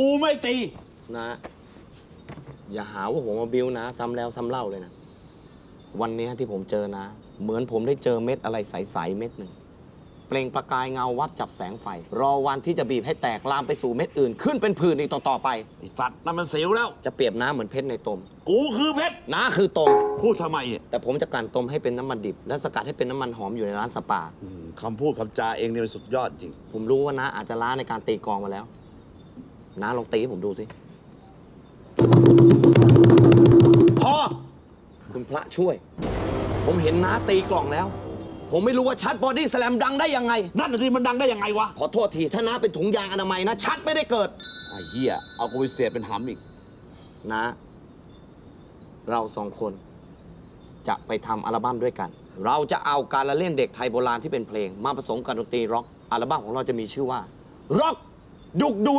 กูไม่ตี นะ อย่าหาว่าผมมาบิวนะ ซ้ำแล้วซ้ำเล่าเลยนะ วันนี้ที่ผมเจอนะ เหมือนผมได้เจอเม็ดอะไรใสๆเม็ดหนึ่ง เปล่งประกายเงาวับจับแสงไฟ รอวันที่จะบีบให้แตกลามไปสู่เม็ดอื่น ขึ้นเป็นผื่นอีกต่อๆไป ไอ้สัตว์นั่นมันสิวแล้ว จะเปรียบน้ำเหมือนเพชรในตมกูคือเพชรน้าคือตม พูดทำไมเนี่ยแต่ผมจะกลั่นตมให้เป็นน้ำมันดิบ และสกัดให้เป็นน้ำมันหอมอยู่ในร้านสปา อืมคำพูดคำจาเองเนี่ยมันสุดยอดจริง ผมรู้ว่าน้าอาจจะล้าในการตีกลองมาแล้ว น้าลองตีให้ผมดูสิ พอ คุณพระช่วย ผมเห็นน้าตีกล่องแล้ว ผมไม่รู้ว่าชัดบอดี้สแลมดังได้ยังไง นั่นน่ะสิมันดังได้ยังไงวะ ขอโทษที ถ้าน้าเป็นถุงยางอนามัยนะ ชัดไม่ได้เกิด ไอ้เหี้ย เอากูไปเสียบเป็นหำอีก นะ เราสองคน จะไปทำอัลบั้มด้วยกัน เราจะเอาการละเล่นเด็กไทยโบราณที่เป็นเพลง มาผสมกับดนตรีร็อก อัลบั้มของเราจะมีชื่อว่าร็อกดุกดู